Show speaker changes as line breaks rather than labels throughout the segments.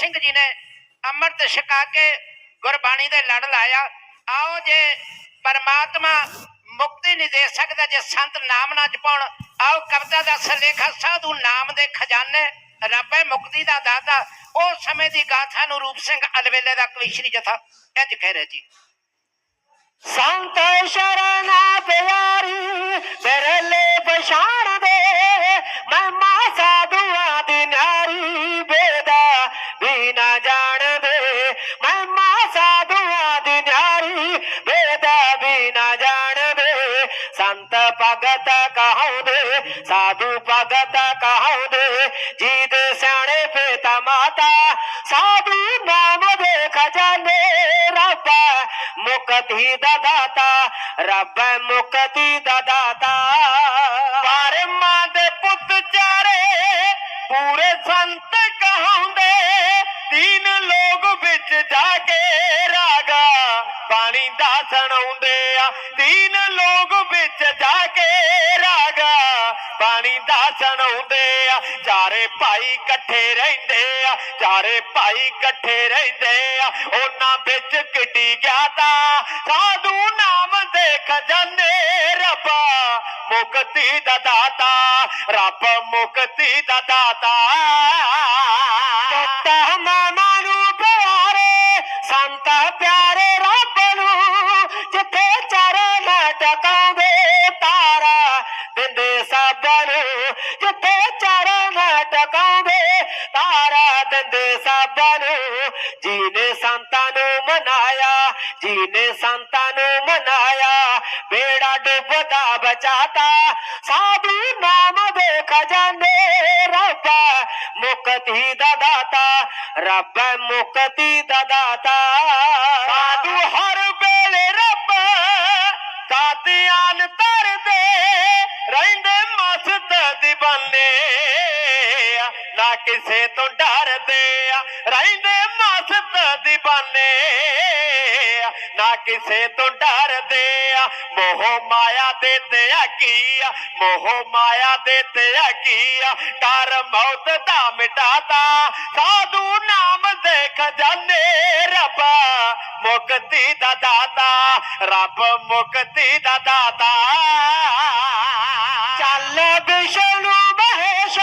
ਸਿੰਘ ਜੀ ਨੇ ਅੰਮ੍ਰਿਤ ਛਕਾ ਕੇ ਗੁਰਬਾਣੀ ਦੇ ਲੜ ਲਾਇਆ। ਆਓ ਜੇ ਪਰਮਾਤਮਾ ਮੁਕਤੀ ਨਹੀਂ ਦੇ ਸਕਦਾ, ਜੇ ਸੰਤ ਨਾਮ ਨਾ ਜਪਾਉਣ, ਆਓ ਕਵਿਤਾ ਦਾ ਸਲੇਖਾ ਸਾਧੂ ਨਾਮ ਦੇ ਖਜ਼ਾਨੇ, ਰੱਬ ਮੁਕਤੀ ਦਾ ਦਾਤਾ। ਉਸ ਸਮੇਂ ਦੀ ਗਾਥਾ ਨੂੰ ਰੂਪ ਸਿੰਘ ਅਲਵੇਲੇ ਦਾ ਕਵਿਸ਼ਰੀ ਜਥਾ ਇੰਜ ਕਹਿ ਰਿਹਾ ਜੀ।
ਸੰਤ ਸ਼ਰਨਾ ਪਿਆਰੀ, ਬਰਲੇ ਪਛਾਣ ਵੀ ਨਾ ਜਾਣਦੇ। ਮੈਂ ਮਾ ਸਾਧੂਆਂ ਦੀ ਨਿਆਰੀ ਬੇਦਾ ਵੀ ਨਾ ਜਾਣਦੇ। ਸੰਤ ਭਗਤ ਕਹਾਉਂਦੇ, ਸਾਧੂ ਭਗਤ ਕਹਾਉਂਦੇ ਜੀ ਦੇ ਸਿਆਣੇ ਪਿਤਾ ਮਾਤਾ, ਸਾਧੂ ਨਾਮ ਦੇ ਖਜ਼ਾਨੇ, ਰੱਬ ਮੁਕਤੀ ਦਾ ਦਾਤਾ, ਰੱਬ ਮੁਕਤੀ ਦਾ ਦਾਤਾ। ਪਰਮਾ ਦੇ ਪੁੱਤ ਚਾਰੇ ਪੂਰੇ ਸੰਤ ਕਹਾਉਂਦੇ ਤੀਨ ਲੋਕ ਵਿੱਚ ਜਾ ਕੇ ਰਾਗਾ ਪਾਣੀ ਦਾ ਸੁਣਾਉਂਦੇ ਆ। ਤੀਨ ਲੋਕ ਵਿੱਚ ਜਾ ਕੇ ਰਾਗਾ ਪਾਣੀ ਦਾ ਸੁਣਾਉਂਦੇ ਆ। ਚਾਰੇ ਭਾਈ ਇਕੱਠੇ ਰਹਿੰਦੇ ਆ। ਚਾਰੇ ਭਾਈ ਇਕੱਠੇ ਰਹਿੰਦੇ ਆ। ਉਹਨਾਂ ਵਿੱਚ ਕਿੱਡੀ ਗਿਆਤਾ। ਸਾਧੂ ਨਾਮ ਦੇ ਖਜ਼ਾਨੇ ਰੱਬਾ। ਮੁਕਤੀ ਦਾ ਦਾਤਾ। ਰੱਬ ਮੁਕਤੀ ਦਾ ਦਾਤਾ। ਪੁੱਤ ਮਾਮਾ ਨੂੰ ਪਿਆਰੇ, ਸੰਤ ਪਿਆਰੇ ਰੱਬ ਨੂੰ। ਜਿੱਥੇ ਚਰਨ ਟਕਾਉਂਦੇ ਤਾਰਾ ਦਿੰਦੇ ਸਭ ਨੂੰ, ਜੀਨੇ ਸੰਤਾਂ ਨੂੰ ਮਨਾਇਆ ਜੀ ਨੇ ਸੰਤਾਂ ਨੂੰ ਮਨਾਇਆ, ਬੇੜਾ ਡੁੱਬਦਾ, ਬਚਾਤਾ। ਸਾਧੂ ਨਾਮ ਦੇ ਖਜ਼ਾਨੇ, ਰੱਬ ਮੁਕਤੀ ਦਾ ਦਾਤਾ, ਰੱਬ ਮੁਕਤੀ ਦਾ ਦਾਤਾ। ਸਾਧੂ ਹਰ ਵੇਲੇ ਰੱਬ ਕਾਤਿਆਨ ਤਰਦੇ ਰਹਿੰਦੇ ਮਸਤ دیਵਾਨੇ ਆ, ਨਾ ਕਿਸੇ ਤੋਂ ਡਰਦੇ ਆ ਰਹਿੰਦੇ ਮਸਤ دیਵਾਨੇ ਨਾ ਕਿਸੇ ਤੋਂ ਡਰਦੇ ਆ ਮੋਹ ਮਾਇਆ ਦੇ ਤੇ ਕੀ ਆ ਮੋਹ ਮਾਇਆ ਦੇ ਤੇ ਕੀ ਆ। ਡਰ ਮੌਤ ਦਾ ਮਿਟਾਤਾ ਸਾਧੂ ਨਾਮ ਦੇ ਖਜ਼ਾਨੇ ਰੱਬ ਮੁਕਤੀ ਦਾ ਦਾਤਾ ਰੱਬ ਮੁਕਤੀ ਦਾ ਦਾਤਾ। ਚੱਲ ਵਿਸ਼ਨੂੰ ਮਹੇਸ਼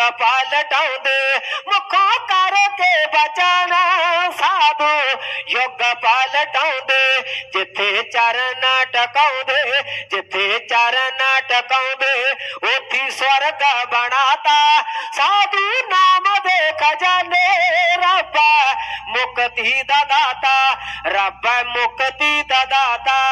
ਯੁੱਗ ਪਲਟਾਉਂਦੇ ਮੁਖੋ ਕਰਕੇ ਬਚਨ ਸਾਧੂ। ਯੁੱਗ ਪਲਟਾਉਂਦੇ ਜਿੱਥੇ ਚਰਨ ਟਕਾਉਂਦੇ, ਜਿੱਥੇ ਚਰਨ ਟਕਾਉਂਦੇ, ਉੱਥੀ ਸਵਰਗ ਬਣਾਤਾ। ਸਾਧੂ ਨਾਮ ਦੇ ਖਜ਼ਾਨੇ, ਰੱਬ ਮੁਕਤੀ ਦਾ ਦਾਤਾ। ਰੱਬ ਮੁਕਤੀ ਦਾ ਦਾਤਾ।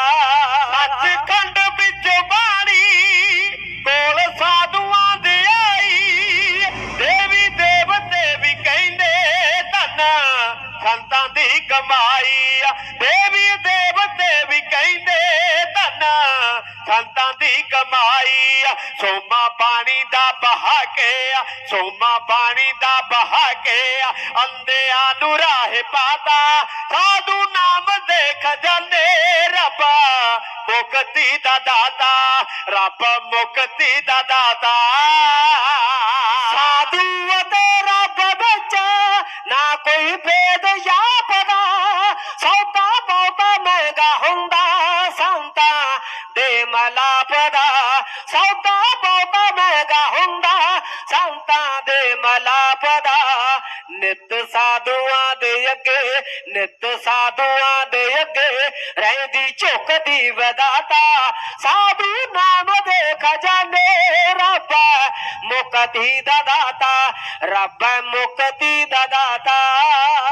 ਕਮਾਈ ਆ ਦੇਵੀ ਦੇਵਤੇ ਵੀ ਕਹਿੰਦੇ ਧਨ, ਸੰਤਾਂ ਦੀ ਕਮਾਈ ਆ ਸੋਮਾ ਪਾਣੀ ਦਾ ਬਹਾ ਕੇ ਆ ਸੋਮਾ ਪਾਣੀ ਦਾ ਬਹਾ ਕੇ ਆ ਅੰਧਿਆਂ ਨੂੰ ਰਾਹ ਪਾਤਾ, ਸਾਧੂ ਨਾਮ ਦੇ ਖਜ਼ਾਨੇ ਰੱਬ। ਮੁਕਤੀ ਦਾ ਦਾਤਾ, ਰੱਬ ਮੁਕਤੀ ਦਾ ਦਾਤਾ। ਸਾਧੂ ਨਾ ਕੋਈ ਭੇਦ ਜਾਪਦਾ ਸੌਦਾ ਬਹੁਤਾ ਮਹਿੰਗਾ ਹੁੰਦਾ ਸੰਤਾਂ ਦੇ ਮਲਾਪ ਦਾ ਸੌਦਾ ਬਹੁਤਾ ਮਹਿੰਗਾ ਹੁੰਦਾ ਸੰਤਾਂ ਦੇ ਮਲਾਪ ਦਾ ਨਿਤ ਸਾਧੂਆਂ ਦੇ ਅੱਗੇ, ਨਿਤ ਸਾਧੂਆਂ ਦੇ ਅੱਗੇ ਰਹਿੰਦੀ ਝੁਕਦੀ ਵਦਾਤਾ। ਸਾਧੂ ਨਾਮ ਦੇ ਖਜ਼ਾਨੇ ਰੱਬ ਮੁਕਤੀ ਦਾ ਦਾਤਾ। ਰੱਬ ਮੁਕਤੀ ਦਾ ਦਾਤਾ।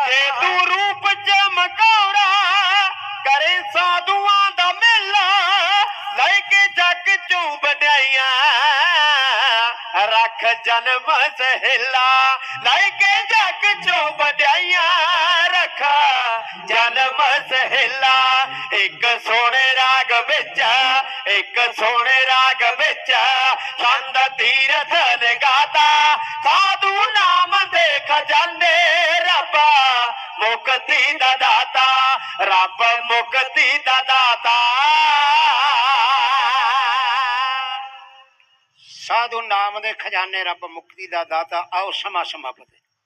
ਜੇ ਤੂੰ ਰੂਪ ਚਮਕਾਉਣਾ ਕਰੇ ਸਾਧੂਆਂ ਦਾ ਰੱਖ ਜਨਮ ਸਹਿਲਾ ਲੈ ਕੇ ਜੱਗ ਚੋਂ ਵਡਿਆਈਆਂ ਰੱਖ ਜਨਮ ਸਹਿਲਾ ਇੱਕ ਸੋਹਣੇ ਰਾਗ ਵਿੱਚ ਇੱਕ ਸੋਹਣੇ ਰਾਗ ਵਿੱਚ ਛੰਦ ਤੀਰਥ ਨਿਗਾਤਾ ਸਾਧੂ ਨਾਮ ਦੇ ਖਜ਼ਾਨੇ ਰੱਬ ਮੁਕਤੀ ਦਾ ਦਾਤਾ ਰੱਬ ਮੁਕਤੀ
ਸਾਧੂ ਨਾਮ ਦੇ ਖਜ਼ਾਨੇ ਰੱਬ ਮੁਕਤੀ ਦਾ ਦਾਤਾ ਆਓ ਸਮਾ ਸਮਾਪਤ